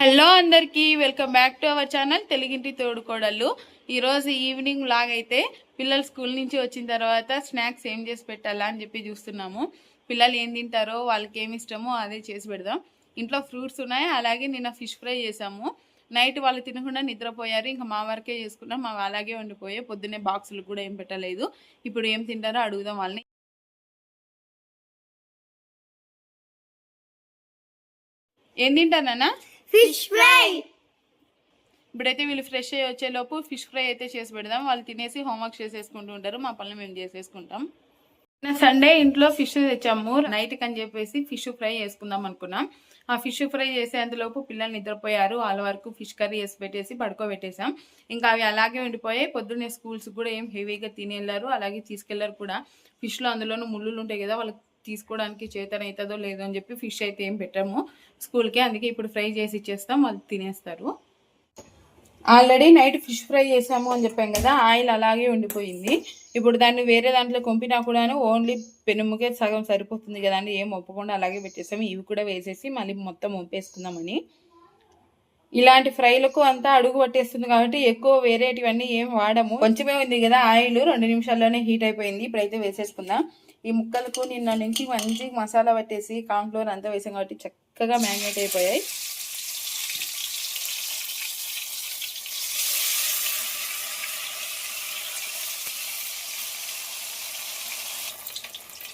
Hello అందరికీ welcome back to our channel తెలుగింటి తోడుకోడళ్ళు. ఈరోజు ఈవినింగ్ లాగైతే పిల్లలు స్కూల్ నుంచి వచ్చిన తర్వాత స్నాక్స్ ఏం చేసి పెట్టాలా అని చెప్పి చూస్తున్నాము. పిల్లలు ఏం తింటారో వాళ్ళకి ఏమి ఇష్టమో అదే చేసి పెడదాం. ఇంట్లో ఫ్రూట్స్ ఉన్నాయి? అలాగే నిన్న ఫిష్ ఫ్రై చేసాము. నైట్ వాళ్ళు తినకుండా నిద్రపోయారు. ఇంకా మా వరకే చేసుకున్నాం. మా అలాగే వండిపోయాయి పొద్దున్నే బాక్సులు కూడా ఏం పెట్టలేదు. ఇప్పుడు ఏం తింటారో అడుగుదాం వాళ్ళని. ఏం తింటానన్నా ఫిష్ ఫ్రై. ఇప్పుడైతే వీళ్ళు ఫ్రెష్ అయ్యి వచ్చేలోపు ఫిష్ ఫ్రై అయితే చేసి పెడదాం. వాళ్ళు తినేసి హోంవర్క్ చేసేసుకుంటూ ఉంటారు. మా పనులు మేము చేసేసుకుంటాం. సండే ఇంట్లో ఫిష్ తెచ్చాము. నైట్ అని చెప్పేసి ఫిష్ ఫ్రై చేసుకుందాం అనుకున్నాం. ఆ ఫిష్ ఫ్రై చేసేంతలోపు పిల్లలు నిద్రపోయారు. వాళ్ళ వరకు ఫిష్ కర్రీ వేసి పెట్టేసి పడుకోబెట్టేసాం ఇంకా అవి అలాగే ఉండిపోయాయి. పొద్దున్నే స్కూల్స్ కూడా ఏం హెవీగా తినేళ్ళారు. అలాగే తీసుకెళ్ళారు కూడా. ఫిష్లో అందులోనూ ముళ్ళులు ఉంటాయి కదా వాళ్ళకి తీసుకోవడానికి చేతనవుతుందో లేదో అని చెప్పి ఫిష్ అయితే ఏం పెట్టాము స్కూల్కి. అందుకే ఇప్పుడు ఫ్రై చేసి ఇచ్చేస్తాం వాళ్ళు తినేస్తారు. ఆల్రెడీ నైట్ ఫిష్ ఫ్రై చేసాము అని చెప్పాం కదా ఆయిల్ అలాగే ఉండిపోయింది. ఇప్పుడు దాన్ని వేరే దాంట్లో కొంపినా కూడాను ఓన్లీ పెనుముకే సగం సరిపోతుంది కదా అని ఏం ఒప్పకుండా అలాగే పెట్టేసాము. ఇవి కూడా వేసేసి మళ్ళీ మొత్తం ఒప్పేసుకుందామని. ఇలాంటి ఫ్రైలకు అంతా అడుగు పట్టేస్తుంది కాబట్టి ఎక్కువ వేరేటివన్నీ ఏం వాడము. కొంచెమే ఉంది కదా ఆయిల్ రెండు నిమిషాల్లోనే హీట్ అయిపోయింది. ఇప్పుడైతే వేసేసుకుందాం. ఈ ముక్కలకు నిన్న నుంచి మంచి మసాలా పట్టేసి కాన్ఫ్లోర్ అంతా వేసాం కాబట్టి చక్కగా మ్యాగ్నేట్ అయిపోయాయి.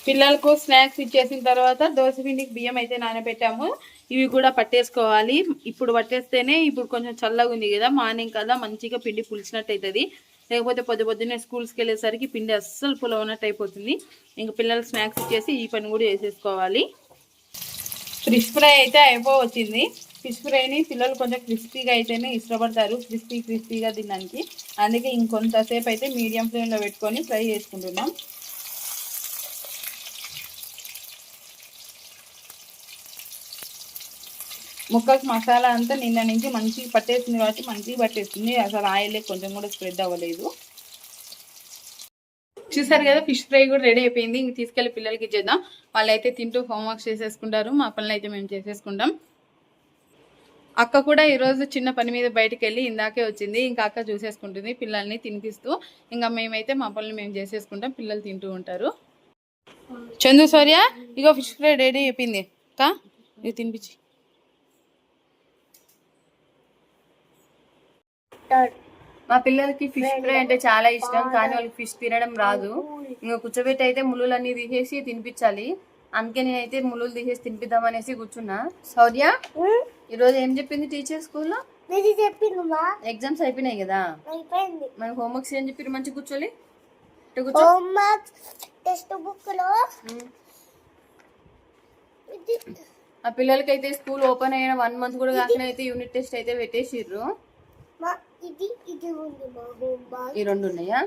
పిల్లలకు స్నాక్స్ ఇచ్చేసిన తర్వాత దోశ పిండికి బియ్యం అయితే నానబెట్టాము. ఇవి కూడా పట్టేసుకోవాలి. ఇప్పుడు పట్టేస్తేనే ఇప్పుడు కొంచెం చల్లగా ఉంది కదా మార్నింగ్ కదా మంచిగా పిండి పులిచినట్టు అవుతుంది లేకపోతే పొద్దు పొద్దున్నే స్కూల్స్కి వెళ్ళేసరికి పిండి అస్సలు పులవనట్టు అయిపోతుంది ఇంకా పిల్లలు స్నాక్స్ ఇచ్చేసి ఈ పని కూడా చేసేసుకోవాలి. ఫిష్ ఫ్రై అయితే అయిపోవచ్చింది. ఫిష్ ఫ్రైని పిల్లలు కొంచెం క్రిస్పీగా అయితేనే ఇష్టపడతారు. క్రిస్పీ క్రిస్పీగా తినడానికి. అందుకే ఇంకొంతసేపు అయితే మీడియం ఫ్లేమ్లో పెట్టుకొని ఫ్రై చేసుకుంటున్నాం. ముక్కకి మసాలా అంతా నిన్న నుంచి మంచిగా పట్టేసింది కాబట్టి మంచిగా పట్టేస్తుంది అసలు ఆయిల్ కొంచెం కూడా స్ప్రెడ్ అవ్వలేదు. చూసారు కదా ఫిష్ ఫ్రై కూడా రెడీ అయిపోయింది. ఇంక తీసుకెళ్ళి పిల్లలకి ఇచ్చేద్దాం. వాళ్ళైతే తింటూ హోంవర్క్ చేసేసుకుంటారు. మా పనులు అయితే మేము చేసేసుకుంటాం. అక్క కూడా ఈరోజు చిన్న పని మీద బయటికి వెళ్ళి ఇందాకే వచ్చింది. ఇంకా అక్క చూసేసుకుంటుంది పిల్లల్ని తినిపిస్తూ. ఇంకా మేమైతే మా పనులు మేము చేసేసుకుంటాం. పిల్లలు తింటూ ఉంటారు. చందు సౌర్య ఇగో ఫిష్ ఫ్రై రెడీ అయిపోయింది. అక్క ఇది తినిపించి. మా పిల్లలకి ఫిష్ ఫ్రై అంటే చాలా ఇష్టం కానీ వాళ్ళకి ఫిష్ తినడం రాదు. ఇంకా కూర్చోబెట్టి అయితే ముళ్ళులన్నీ తీసేసి తినిపించాలి. అందుకే నేనైతే ముళ్ళులు తీసేసి తినిపిద్దామనేసి కూర్చున్నా. శౌర్య ఈరోజు ఏం చెప్పింది టీచర్ స్కూల్లో? ఎగ్జామ్స్ అయిపోయినాయి కదా? మన హోంవర్క్స్ ఏం చెప్పారు మంచి కూర్చోలి? టెక్స్ట్ బుక్లో ఆ పిల్లలకైతే స్కూల్ ఓపెన్ అయిన వన్ మంత్ కూడా కాకుండా అయితే యూనిట్ టెస్ట్ అయితే పెట్టేసిర్రు. ఇది ఇది ఉంది మా హోంవర్క్ ఈ రెండు ఉన్నాయా?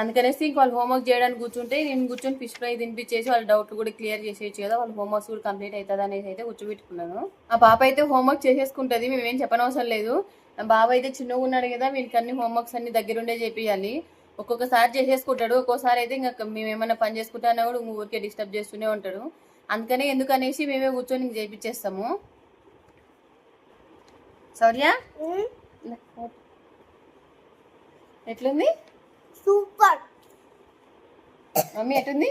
అందుకనేసి ఇంక వాళ్ళు హోంవర్క్ చేయడానికి కూర్చుంటే నేను కూర్చొని ఫిష్ ఫ్రై తినిపించేసి వాళ్ళ డౌట్ కూడా క్లియర్ చేసేయచ్చు కదా వాళ్ళ హోంవర్క్స్ కూడా కంప్లీట్ అవుతుంది అనేసి అయితే కూర్చోబెట్టుకున్నాను. ఆ పాప అయితే హోంవర్క్ చేసేసుకుంటుంది మేమేం చెప్పనవసరం లేదు. బాబు అయితే చిన్నగా ఉన్నాడు కదా వీనికి అన్ని హోంవర్క్స్ అన్ని దగ్గరుండే చేపియాలి ఒక్కొక్కసారి చేసేసుకుంటాడు ఒక్కోసారి అయితే ఇంకా మేము ఏమైనా పని చేసుకుంటానా కూడా ఊరికే డిస్టర్బ్ చేస్తూనే ఉంటాడు. అందుకనే ఎందుకనేసి మేమే కూర్చొని చేపించేస్తాము సౌర్య? ఎట్లుంది? సూపర్. మమ్మీ ఎటుంది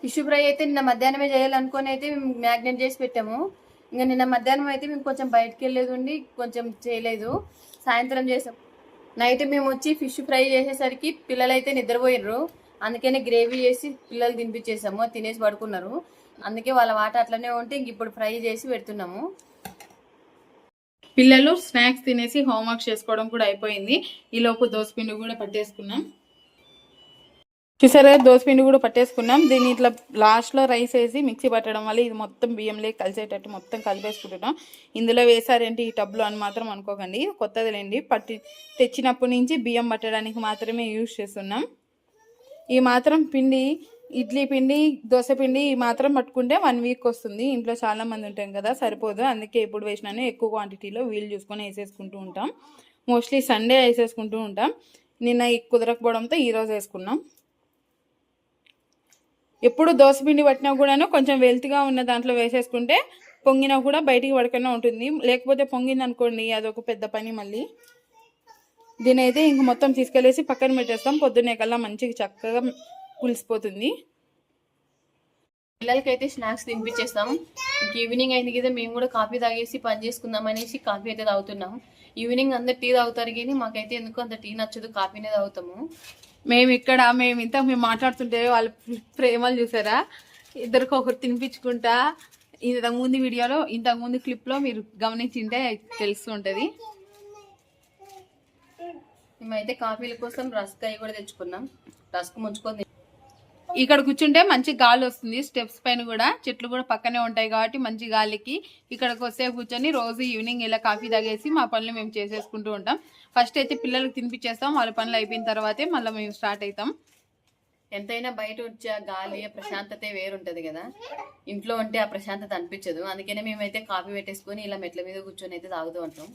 ఫిష్ ఫ్రై అయితే నిన్న మధ్యాహ్నమే చేయాలనుకొని అయితే మేము మ్యాగ్నెట్ చేసి పెట్టాము. ఇంకా నిన్న మధ్యాహ్నం అయితే మేము కొంచెం బయటకు వెళ్ళేది ఉండి కొంచెం చేయలేదు. సాయంత్రం చేసాం. నైట్ మేము వచ్చి ఫిష్ ఫ్రై చేసేసరికి పిల్లలు అయితే నిద్రపోయిర్రు. అందుకనే గ్రేవీ చేసి పిల్లలు తినిపించేసాము తినేసి పడుకున్నారు. అందుకే వాళ్ళ వాట అట్లనే ఉంటే ఇంక ఇప్పుడు ఫ్రై చేసి పెడుతున్నాము. పిల్లలు స్నాక్స్ తినేసి హోంవర్క్ చేసుకోవడం కూడా అయిపోయింది. ఈలోపు దోసపిండి కూడా పట్టేసుకున్నాం. చూసారా దోసపిండి కూడా పట్టేసుకున్నాం. దీన్ని ఇట్లా లాస్ట్లో రైస్ వేసి మిక్సీ పట్టడం వల్ల ఇది మొత్తం బియ్యంలో కలిసేటట్టు మొత్తం కలిపేసుకుంటున్నాం. ఇందులో వేసారేంటి ఈ టబ్లో అని మాత్రం అనుకోకండి. కొత్తదిలేండి. పట్టి తెచ్చినప్పటి నుంచి బియ్యం పట్టడానికి మాత్రమే యూజ్ చేస్తున్నాం. ఈ మాత్రం పిండి ఇడ్లీ పిండి దోశ పిండి మాత్రం పట్టుకుంటే వన్ వీక్ వస్తుంది. ఇంట్లో చాలా మంది ఉంటాం కదా సరిపోదు. అందుకే ఎప్పుడు వేసినాను ఎక్కువ క్వాంటిటీలో వీలు చూసుకొని వేసేసుకుంటూ ఉంటాం. మోస్ట్లీ సండే వేసేసుకుంటూ ఉంటాం. నిన్న ఈ కుదరకపోవడంతో ఈరోజు వేసుకున్నాం. ఎప్పుడు దోశ పిండి పట్టినా కూడాను కొంచెం వెల్త్గా ఉన్న దాంట్లో వేసేసుకుంటే పొంగినా కూడా బయటికి పడకుండా ఉంటుంది. లేకపోతే పొంగింది అనుకోండి అదొక పెద్ద పని మళ్ళీ. దీని అయితే ఇంక మొత్తం తీసుకెళ్ళేసి పక్కన పెట్టేస్తాం. పొద్దున్నే కల్లా మంచిగా చక్కగా పులిసిపోతుంది పిల్లలకైతే స్నాక్స్ తినిపించేస్తాం ఇంక ఈవినింగ్ అయింది కదా మేము కూడా కాఫీ తాగేసి పని చేసుకుందాం అనేసి కాఫీ అయితే తాగుతున్నాం. ఈవినింగ్ అందరు టీ తాగుతారు కానీ మాకైతే ఎందుకు అంత టీ నచ్చదు కాఫీనే తాగుతాము. మేము ఇక్కడ మేము ఇంత మేము మాట్లాడుతుంటే వాళ్ళ ప్రేమలు చూసారా? ఇద్దరికి ఒకరు తినిపించుకుంటా. ఇంతకు ముందు వీడియోలో ఇంతకు ముందు క్లిప్లో మీరు గమనించింటే తెలుస్తుంటది మేమైతే కాఫీల కోసం రస్క్ అవి కూడా తెచ్చుకున్నాం. రస్క్ ముంచుకొని ఇక్కడ కూర్చుంటే మంచి గాలి వస్తుంది. స్టెప్స్ పైన కూడా చెట్లు కూడా పక్కనే ఉంటాయి కాబట్టి మంచి గాలికి ఇక్కడికి వస్తే కూర్చొని రోజు ఈవినింగ్ ఇలా కాఫీ తాగేసి మా పనులు మేము చేసేసుకుంటూ ఉంటాం. ఫస్ట్ అయితే పిల్లలకు తినిపించేస్తాం వాళ్ళ పనులు అయిపోయిన తర్వాతే మళ్ళీ మేము స్టార్ట్ అవుతాం ఎంతైనా బయట వచ్చే గాలి ప్రశాంతత ప్రశాంతతే వేరుంటది కదా. ఇంట్లో ఉంటే ఆ ప్రశాంతత అనిపించదు. అందుకనే మేమైతే కాఫీ పెట్టేసుకొని ఇలా మెట్ల మీద కూర్చొని అయితే తాగుతూ ఉంటాం.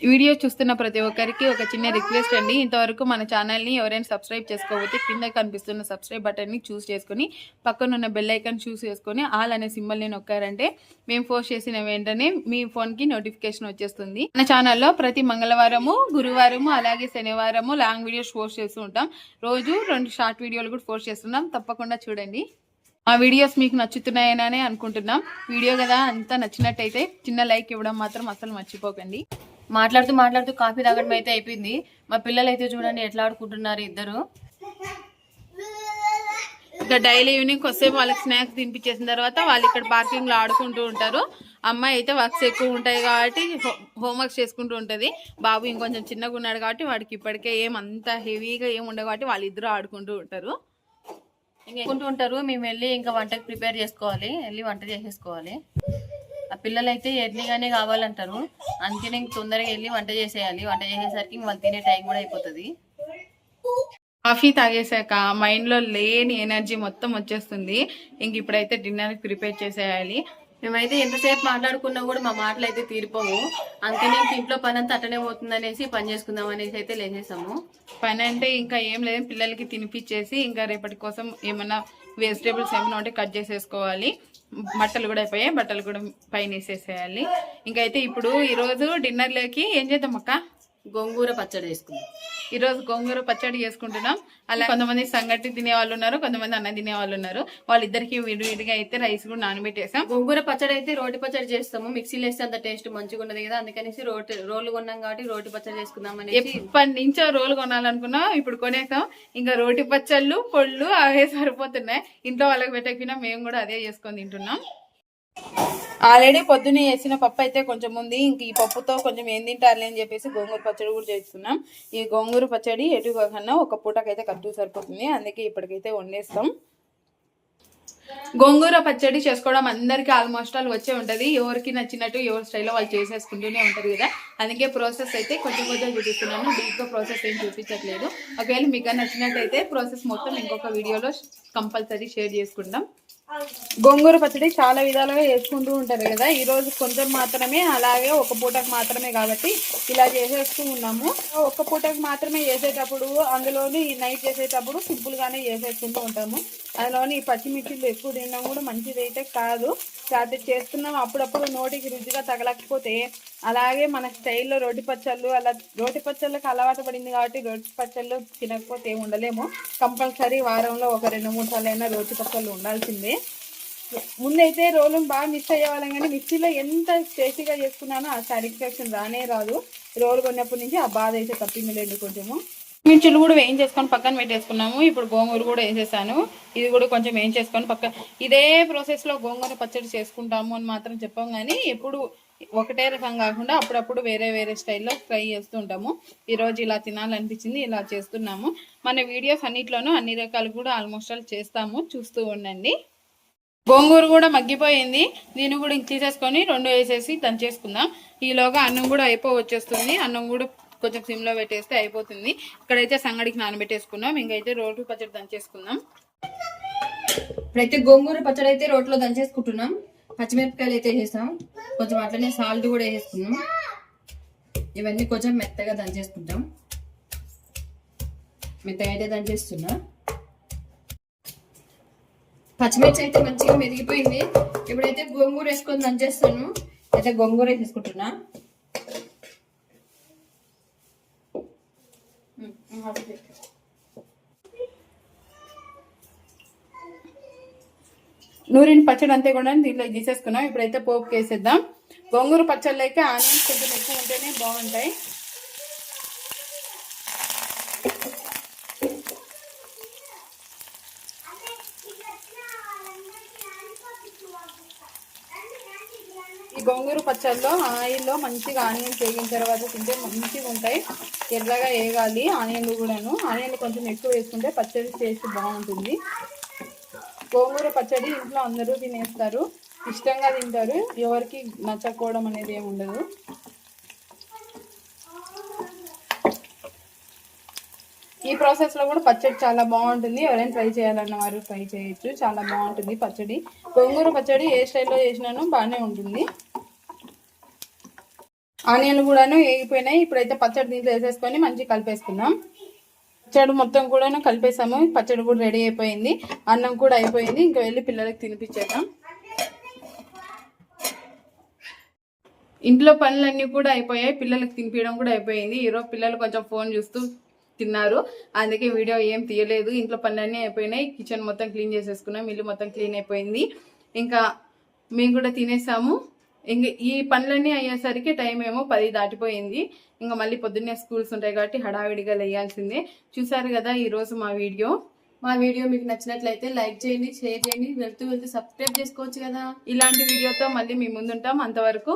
వీడియో చూస్తున్న ప్రతి ఒక్కరికి ఒక చిన్న రిక్వెస్ట్ అండి. ఇంతవరకు మన ఛానల్ని ఎవరైనా సబ్స్క్రైబ్ చేసుకోకపోతే కింద కనిపిస్తున్న సబ్స్క్రైబ్ బటన్ని చూస్ చేసుకొని పక్కన ఉన్న బెల్ ఐకాన్ చూస్ చేసుకొని ఆల్ అనే సింబల్ని నొక్కారంటే మేము పోస్ట్ చేసిన వెంటనే మీ ఫోన్కి నోటిఫికేషన్ వచ్చేస్తుంది. మన ఛానల్లో ప్రతి మంగళవారము గురువారము అలాగే శనివారము లాంగ్ వీడియోస్ పోస్ట్ చేస్తూ ఉంటాం. రోజు రెండు షార్ట్ వీడియోలు కూడా పోస్ట్ చేస్తున్నాం. తప్పకుండా చూడండి. ఆ వీడియోస్ మీకు నచ్చుతున్నాయని అనుకుంటున్నాం. వీడియో కదా అంతా నచ్చినట్టయితే చిన్న లైక్ ఇవ్వడం మాత్రం అసలు మర్చిపోకండి. మాట్లాడుతూ మాట్లాడుతూ కాఫీ తాగడం అయితే అయిపోయింది. మా పిల్లలు అయితే చూడండి ఎట్లా ఆడుకుంటున్నారు ఇద్దరు. ఇంకా డైలీ ఈవినింగ్ వస్తే వాళ్ళకి స్నాక్స్ తినిపించేసిన తర్వాత వాళ్ళు ఇక్కడ పార్కింగ్లో ఆడుకుంటూ ఉంటారు. అమ్మాయి అయితే వర్క్స్ ఎక్కువ ఉంటాయి కాబట్టి హోంవర్క్స్ చేసుకుంటూ ఉంటుంది. బాబు ఇంకొంచెం చిన్నగా ఉన్నాడు కాబట్టి వాడికి ఇప్పటికే ఏం అంత హెవీగా ఏమి ఉండవు కాబట్టి వాళ్ళిద్దరూ ఆడుకుంటూ ఉంటారు. ఇంకా ఎక్కుంటూ ఉంటారు. మేము వెళ్ళి ఇంకా వంటకి ప్రిపేర్ చేసుకోవాలి. వెళ్ళి వంట చేసేసుకోవాలి. ఆ పిల్లలైతే ఎర్లీగానే కావాలంటారు. అందుకే నేను తొందరగా వెళ్ళి వంట చేసేయాలి. వంట చేసేసరికి వాళ్ళు తినే టైం కూడా అయిపోతుంది. కాఫీ తాగేసాక మైండ్లో లేని ఎనర్జీ మొత్తం వచ్చేస్తుంది. ఇంక ఇప్పుడైతే డిన్నర్ ప్రిపేర్ చేసేయాలి. మేమైతే ఎంతసేపు మాట్లాడుకున్నా కూడా మా మాటలు అయితే తీరిపోవు అందుకని ఇంట్లో పని అంతా అట్టనే పోతుందనేసి పని చేసుకుందాం అనేసి అయితే లేచేసాము. పని అంటే ఇంకా ఏం లేదు. పిల్లలకి తినిపించేసి ఇంకా రేపటి కోసం ఏమన్నా వెజిటేబుల్స్ ఏమైనా ఉంటే కట్ చేసేసుకోవాలి. బట్టలు కూడా అయిపోయాయి బట్టలు కూడా పైన వేసేసేయాలి. ఇంకైతే ఇప్పుడు ఈరోజు డిన్నర్లోకి ఏం చేద్దాం అక్క? గోంగూర పచ్చడి వేసుకుందాం ఈరోజు గోంగూర పచ్చడి చేసుకుంటున్నాం. అలా కొంతమంది సంగటి తినే వాళ్ళు ఉన్నారు కొంతమంది అన్నం తినే వాళ్ళు ఉన్నారు. వాళ్ళిద్దరికి విడివిడిగా అయితే రైస్ కూడా నానబెట్టేసాం. గోంగూర పచ్చడి అయితే రోటి పచ్చడి చేస్తాము. మిక్సీలో వేస్తే అంత టేస్ట్ మంచిగా ఉన్నది కదా. అందుకనేసి రోటి రోలు కొన్నాం కాబట్టి రోటి పచ్చడి చేసుకుందాం అనేసి. ఎప్పటి నుంచో రోలు కొనాలనుకున్నాం ఇప్పుడు కొనేసాం. ఇంకా రోటి పచ్చళ్ళు పొళ్ళు అవే సరిపోతున్నాయి. ఇంట్లో వాళ్ళకి పెట్టకపోయినా మేము కూడా అదే చేసుకొని తింటున్నాం. ఆల్రెడీ పొద్దున్నే వేసిన పప్పు అయితే కొంచెం ఉంది. ఇంక ఈ పప్పుతో కొంచెం ఏం తింటారులే అని చెప్పేసి గోంగూర పచ్చడి కూడా చేస్తున్నాం. ఈ గోంగూర పచ్చడి ఎటు కన్నా ఒక పూటకైతే కట్టు సరిపోతుంది. అందుకే ఇప్పటికైతే వండేస్తాం. గోంగూర పచ్చడి చేసుకోవడం అందరికీ ఆల్మోస్ట్ ఆల్ వచ్చే ఉంటది. ఎవరికి నచ్చినట్టు ఎవరి స్టైల్లో వాళ్ళు చేసేసుకుంటూనే ఉంటారు కదా. అందుకే ప్రాసెస్ అయితే కొంచెం కొంచెం చూపిస్తున్నాను. డీప్గా ప్రాసెస్ ఏం చూపించట్లేదు. ఒకవేళ మీకు నచ్చినట్టయితే ప్రాసెస్ మొత్తం ఇంకొక వీడియోలో కంపల్సరీ షేర్ చేసుకుంటాం. గోంగూర పచ్చడి చాలా విధాలుగా చేసుకుంటూ ఉంటారు కదా. ఈరోజు కొంచెం మాత్రమే అలాగే ఒక పూటకు మాత్రమే కాబట్టి ఇలా చేసేస్తూ ఉన్నాము. ఒక పూటకు మాత్రమే చేసేటప్పుడు అందులోని నైట్ చేసేటప్పుడు సింపుల్గానే చేసేసుకుంటూ ఉంటాము. అందులోని పచ్చిమిర్చిలు ఎక్కువ తినడం కూడా మంచిది అయితే కాదు. కాకపోతే చేస్తున్నాం అప్పుడప్పుడు నోటికి రుచిగా తగలకపోతే. అలాగే మన స్టైల్లో రోటి పచ్చళ్ళు అలా రోటి పచ్చళ్ళకి అలవాటు పడింది కాబట్టి రోటి పచ్చళ్ళు తినకపోతే ఉండలేము. కంపల్సరీ వారంలో ఒక రెండు మూడు సార్లు అయినా రోటి పచ్చళ్ళు ఉండాల్సిందే. ముందైతే రోలును బాగా మిస్ అయ్యేవాళ్ళం కానీ మిక్సీలో ఎంత టేస్టీగా చేసుకున్నానో ఆ సాటిస్ఫాక్షన్ రానే రాదు. రోలు కొన్నప్పటి నుంచి ఆ బాధ అయితే తప్పింది కొంచెము. మిర్చులు కూడా వేయించేసుకొని పక్కన పెట్టేసుకున్నాము. ఇప్పుడు గోంగూర కూడా వేసేసాను. ఇది కూడా కొంచెం వేయించేసుకొని పక్క ఇదే ప్రాసెస్లో గోంగూర పచ్చడి చేసుకుంటాము అని మాత్రం చెప్పాం కానీ ఎప్పుడు ఒకటే రకం కాకుండా అప్పుడప్పుడు వేరే వేరే స్టైల్లో ట్రై చేస్తూ ఉంటాము. ఈరోజు ఇలా తినాలనిపించింది ఇలా చేస్తున్నాము. మన వీడియోస్ అన్నిట్లోనూ అన్ని రకాలు కూడా ఆల్మోస్ట్ ఆల్ చేస్తాము. చూస్తూ ఉండండి. గోంగూర కూడా మగ్గిపోయింది. దీన్ని కూడా ఇంక తీసేసుకొని రెండు వేసేసి దంచేసుకుందాం. ఈలోగా అన్నం కూడా అయిపో వచ్చేస్తుంది అన్నం కూడా కొంచెం సిమ్లో పెట్టేస్తే అయిపోతుంది. ఇక్కడైతే సంగడికి నానబెట్టేసుకున్నాం. ఇంకైతే రోడ్డు పచ్చడి దంచేసుకుందాం. ఇప్పుడైతే గోంగూర పచ్చడి అయితే రోట్లో దంచేసుకుంటున్నాం. పచ్చిమిరపకాయలు అయితే వేసాం కొంచెం అట్లనే సాల్ట్ కూడా వేసేసుకున్నాం ఇవన్నీ కొంచెం మెత్తగా దంచేసుకుంటాం మెత్తగా అయితే దంచేస్తున్నా. పచ్చిమిర్చి అయితే మంచిగా మెదిగిపోయింది. ఇప్పుడైతే గోంగూర వేసుకొని దంచేస్తాను. అయితే గోంగూర వేసేసుకుంటున్నా. నూరిన పచ్చడి అంతే కూడా దీంట్లో తీసేసుకున్నాం ఇప్పుడైతే పోపు వేసేద్దాం గోంగూర పచ్చళ్ళకి ఆనియన్స్ కొంచెం ఎక్కువ ఉంటేనే బాగుంటాయి. ఈ గోంగూర పచ్చళ్ళలో ఆయిల్లో మంచిగా ఆనియన్స్ వేగిన తర్వాత తింటే మంచిగా ఉంటాయి. ఎర్రగా వేగాలి ఆనియన్లు కూడాను. ఆనియన్లు కొంచెం ఎక్కువ వేసుకుంటే పచ్చడి టేస్ట్ బాగుంటుంది. గోంగూర పచ్చడి ఇంట్లో అందరూ తినేస్తారు. ఇష్టంగా తింటారు. ఎవరికి నచ్చకపోవడం అనేది ఏమి ఉండదు. ఈ ప్రాసెస్లో కూడా పచ్చడి చాలా బాగుంటుంది. ఎవరైనా ట్రై చేయాలన్న వారు ట్రై చేయొచ్చు. చాలా బాగుంటుంది పచ్చడి. గోంగూర పచ్చడి ఏ స్టైల్లో చేసినాను బాగానే ఉంటుంది. ఆనియన్లు కూడాను వేగిపోయినాయి. ఇప్పుడైతే పచ్చడి దీంట్లో వేసేసుకొని మంచిగా కలిపేసుకుందాం. పచ్చడి మొత్తం కూడా కలిపేసాము. పచ్చడి కూడా రెడీ అయిపోయింది. అన్నం కూడా అయిపోయింది. ఇంకా వెళ్ళి పిల్లలకి తినిపించేద్దాం. ఇంట్లో పనులన్నీ కూడా అయిపోయాయి. పిల్లలకి తినిపించడం కూడా అయిపోయింది. ఈరోజు పిల్లలు కొంచెం ఫోన్ చూస్తూ తిన్నారు. అందుకే వీడియో ఏం తీయలేదు. ఇంట్లో పనులన్నీ అయిపోయినాయి. కిచెన్ మొత్తం క్లీన్ చేసేసుకున్నాం. ఇల్లు మొత్తం క్లీన్ అయిపోయింది. ఇంకా మేము కూడా తినేసాము. ఇంక ఈ పనులన్నీ అయ్యేసరికి టైం ఏమో పది దాటిపోయింది. ఇంకా మళ్ళీ పొద్దున్నే స్కూల్స్ ఉంటాయి కాబట్టి హడావిడిగా లేయాల్సిందే. చూసారు కదా ఈరోజు మా వీడియో. మా వీడియో మీకు నచ్చినట్లయితే లైక్ చేయండి షేర్ చేయండి. వెళ్తూ వెళ్తూ సబ్స్క్రైబ్ చేసుకోవచ్చు కదా. ఇలాంటి వీడియోతో మళ్ళీ మీ ముందుంటాం. అంతవరకు